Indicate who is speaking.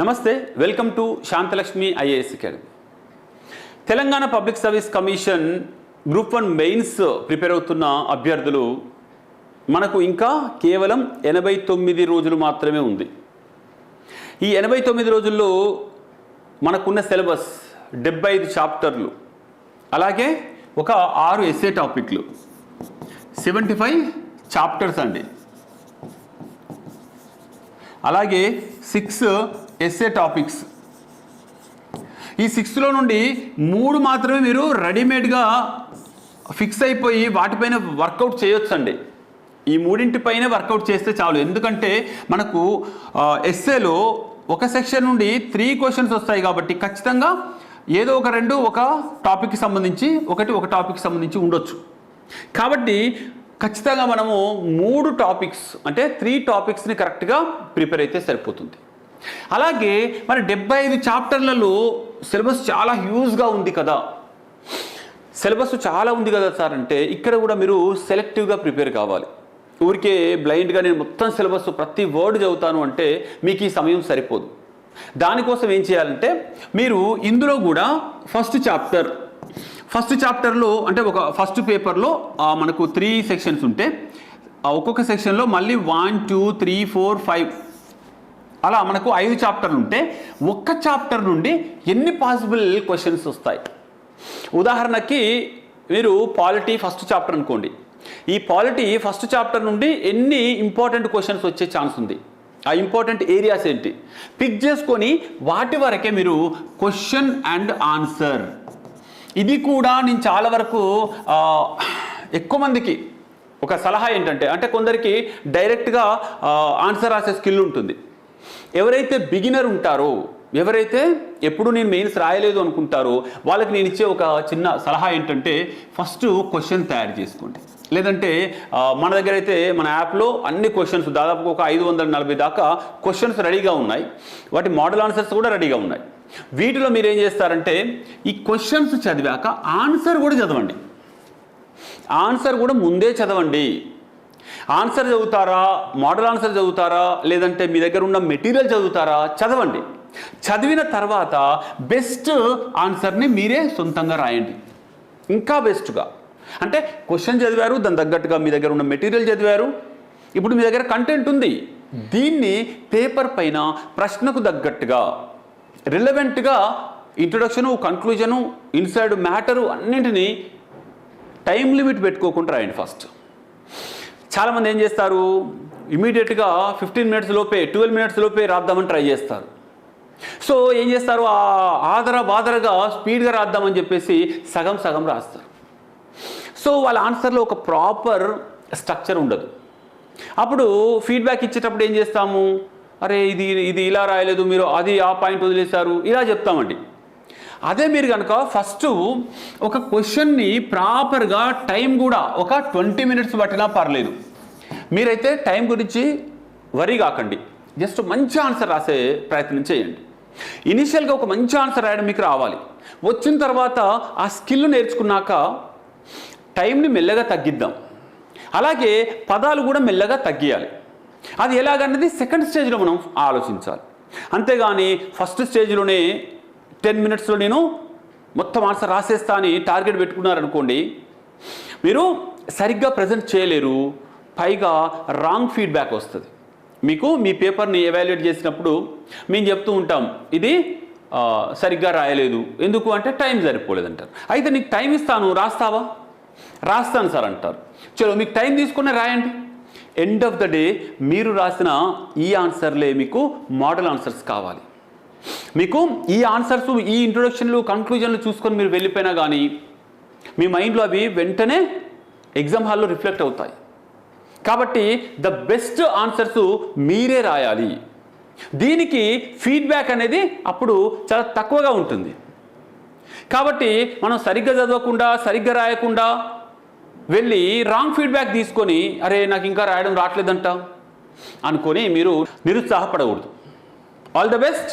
Speaker 1: నమస్తే welcome to Shantalakshmi IAS academy. Telangana public service commission group one mains prepare అవుతున్న అభ్యర్థులు మనకు ఇంకా కేవలం ఎనభై తొమ్మిది రోజులు మాత్రమే ఉంది. ఈ ఎనభై తొమ్మిది రోజుల్లో మనకున్న సిలబస్ డెబ్బై ఐదు చాప్టర్లు అలాగే ఒక ఆరు ఎస్ఏ టాపిక్లు సెవెంటీ ఫైవ్ చాప్టర్స్ అండి. అలాగే సిక్స్ ఎస్ఏ టాపిక్స్ ఈ సిక్స్లో నుండి మూడు మాత్రమే మీరు రెడీమేడ్గా ఫిక్స్ అయిపోయి వాటిపైన వర్కౌట్ చేయొచ్చండి. ఈ మూడింటిపైనే వర్కౌట్ చేస్తే చాలు. ఎందుకంటే మనకు ఎస్ఏలో ఒక సెక్షన్ నుండి త్రీ క్వశ్చన్స్ వస్తాయి కాబట్టి ఖచ్చితంగా ఏదో ఒక రెండు ఒక టాపిక్కి సంబంధించి ఒకటి ఒక టాపిక్కి సంబంధించి ఉండొచ్చు. కాబట్టి ఖచ్చితంగా మనము మూడు టాపిక్స్ అంటే త్రీ టాపిక్స్ని కరెక్ట్గా ప్రిపేర్ అయితే సరిపోతుంది. అలాగే మరి డెబ్బై ఐదు చాప్టర్లలో సిలబస్ చాలా హ్యూజ్గా ఉంది కదా. సిలబస్ చాలా ఉంది కదా సార్ అంటే ఇక్కడ కూడా మీరు సెలెక్టివ్గా ప్రిపేర్ కావాలి. ఊరికే బ్లైండ్గా నేను మొత్తం సిలబస్ ప్రతి వర్డ్ చదువుతాను అంటే మీకు ఈ సమయం సరిపోదు. దానికోసం ఏం చేయాలంటే మీరు ఇందులో కూడా ఫస్ట్ చాప్టర్ ఫస్ట్ చాప్టర్లో అంటే ఒక ఫస్ట్ పేపర్లో మనకు త్రీ సెక్షన్స్ ఉంటే ఆ ఒక్కొక్క సెక్షన్లో మళ్ళీ one two three four five అలా మనకు ఐదు చాప్టర్లు ఉంటే ఒక్క చాప్టర్ నుండి ఎన్ని పాసిబుల్ క్వశ్చన్స్ వస్తాయి? ఉదాహరణకి మీరు పాలిటీ ఫస్ట్ చాప్టర్ అనుకోండి. ఈ పాలిటీ ఫస్ట్ చాప్టర్ నుండి ఎన్ని ఇంపార్టెంట్ క్వశ్చన్స్ వచ్చే ఛాన్స్ ఉంది? ఆ ఇంపార్టెంట్ ఏరియాస్ ఏంటి? పిక్ చేసుకొని వాటి వరకే మీరు క్వశ్చన్ అండ్ ఆన్సర్ ఇది కూడా నేను చాలా వరకు ఎక్కువ మందికి ఒక సలహా ఏంటంటే అంటే కొందరికి డైరెక్ట్గా ఆన్సర్ రాసే స్కిల్ ఉంటుంది. ఎవరైతే బిగినర్ ఉంటారో ఎవరైతే ఎప్పుడు నేను మెయిన్స్ రాయలేదు అనుకుంటారో వాళ్ళకి నేను ఇచ్చే ఒక చిన్న సలహా ఏంటంటే ఫస్ట్ క్వశ్చన్ తయారు చేసుకోండి. లేదంటే మన దగ్గర అయితే మన యాప్లో అన్ని క్వశ్చన్స్ దాదాపు ఒక ఐదు వందల నలభై దాకా క్వశ్చన్స్ రెడీగా ఉన్నాయి. వాటి మోడల్ ఆన్సర్స్ కూడా రెడీగా ఉన్నాయి. వీటిలో మీరు ఏం చేస్తారంటే ఈ క్వశ్చన్స్ చదివాక ఆన్సర్ కూడా చదవండి. ఆన్సర్ కూడా ముందే చదవండి. ఆన్సర్ చదువుతారా? మోడల్ ఆన్సర్ చదువుతారా? లేదంటే మీ దగ్గర ఉన్న మెటీరియల్ చదువుతారా? చదవండి. చదివిన తర్వాత బెస్ట్ ఆన్సర్ని మీరే సొంతంగా రాయండి. ఇంకా బెస్ట్గా అంటే క్వశ్చన్ చదివారు దాని తగ్గట్టుగా మీ దగ్గర ఉన్న మెటీరియల్ చదివారు. ఇప్పుడు మీ దగ్గర కంటెంట్ ఉంది. దీన్ని పేపర్ పైన ప్రశ్నకు తగ్గట్టుగా రిలవెంట్గా ఇంట్రొడక్షను కంక్లూజను ఇన్సైడ్ మ్యాటరు అన్నింటినీ టైం లిమిట్ పెట్టుకోకుండా రాయండి ఫస్ట్ చాలామంది ఏం చేస్తారు? ఇమీడియట్గా ఫిఫ్టీన్ మినిట్స్ లోపే ట్వెల్వ్ మినిట్స్ లోపే రాద్దామని ట్రై చేస్తారు. సో ఏం చేస్తారు? ఆ ఆదర బాదరగా స్పీడ్గా రాద్దామని చెప్పేసి సగం సగం రాస్తారు. సో వాళ్ళ ఆన్సర్లో ఒక ప్రాపర్ స్ట్రక్చర్ ఉండదు. అప్పుడు ఫీడ్బ్యాక్ ఇచ్చేటప్పుడు ఏం చేస్తాము? అరే ఇది ఇది ఇలా రాయలేదు మీరు అది ఆ పాయింట్ వదిలేశారు ఇలా చెప్తామండి. అదే మీరు కనుక ఫస్ట్ ఒక క్వశ్చన్ని ప్రాపర్గా టైం కూడా ఒక ట్వంటీ మినిట్స్ పట్టినా పర్లేదు. మీరైతే టైం గురించి వరి కాకండి. జస్ట్ మంచి ఆన్సర్ రాసే ప్రయత్నం చేయండి. ఇనిషియల్గా ఒక మంచి ఆన్సర్ రాయడం మీకు రావాలి. వచ్చిన తర్వాత ఆ స్కిల్ నేర్చుకున్నాక టైంని మెల్లగా తగ్గిద్దాం. అలాగే పదాలు కూడా మెల్లగా తగ్గియాలి. అది ఎలాగన్నది సెకండ్ స్టేజ్లో మనం ఆలోచించాలి. అంతేగాని ఫస్ట్ స్టేజ్లోనే టెన్ మినిట్స్లో నేను మొత్తం ఆన్సర్ రాసేస్తా అని టార్గెట్ పెట్టుకున్నారనుకోండి మీరు సరిగ్గా ప్రజెంట్ చేయలేరు పైగా రాంగ్ ఫీడ్బ్యాక్ వస్తుంది. మీకు మీ పేపర్ని ఎవాల్యుయేట్ చేసినప్పుడు మేము చెప్తూ ఉంటాం ఇది సరిగ్గా రాయలేదు. ఎందుకు అంటే టైం సరిపోలేదంటారు. అయితే నీకు టైం ఇస్తాను రాస్తావా? రాస్తాను సార్ అంటారు. చలో మీకు టైం తీసుకునే రాయండి. ఎండ్ ఆఫ్ ద డే మీరు రాసిన ఈ ఆన్సర్లే మీకు మోడల్ ఆన్సర్స్ కావాలి. మీకు ఈ ఆన్సర్స్ ఈ ఇంట్రొడక్షన్లు కంక్లూజన్లు చూసుకొని మీరు వెళ్ళిపోయినా కానీ మీ మైండ్లో అవి వెంటనే ఎగ్జామ్ హాల్లో రిఫ్లెక్ట్ అవుతాయి. కాబట్టి ద బెస్ట్ ఆన్సర్స్ మీరే రాయాలి. దీనికి ఫీడ్బ్యాక్ అనేది అప్పుడు చాలా తక్కువగా ఉంటుంది. కాబట్టి మనం సరిగ్గా చదవకుండా సరిగ్గా రాయకుండా వెళ్ళి రాంగ్ ఫీడ్బ్యాక్ తీసుకొని అరే నాకు ఇంకా రాయడం రావట్లేదంట అనుకొని మీరు నిరుత్సాహపడకూడదు. All the best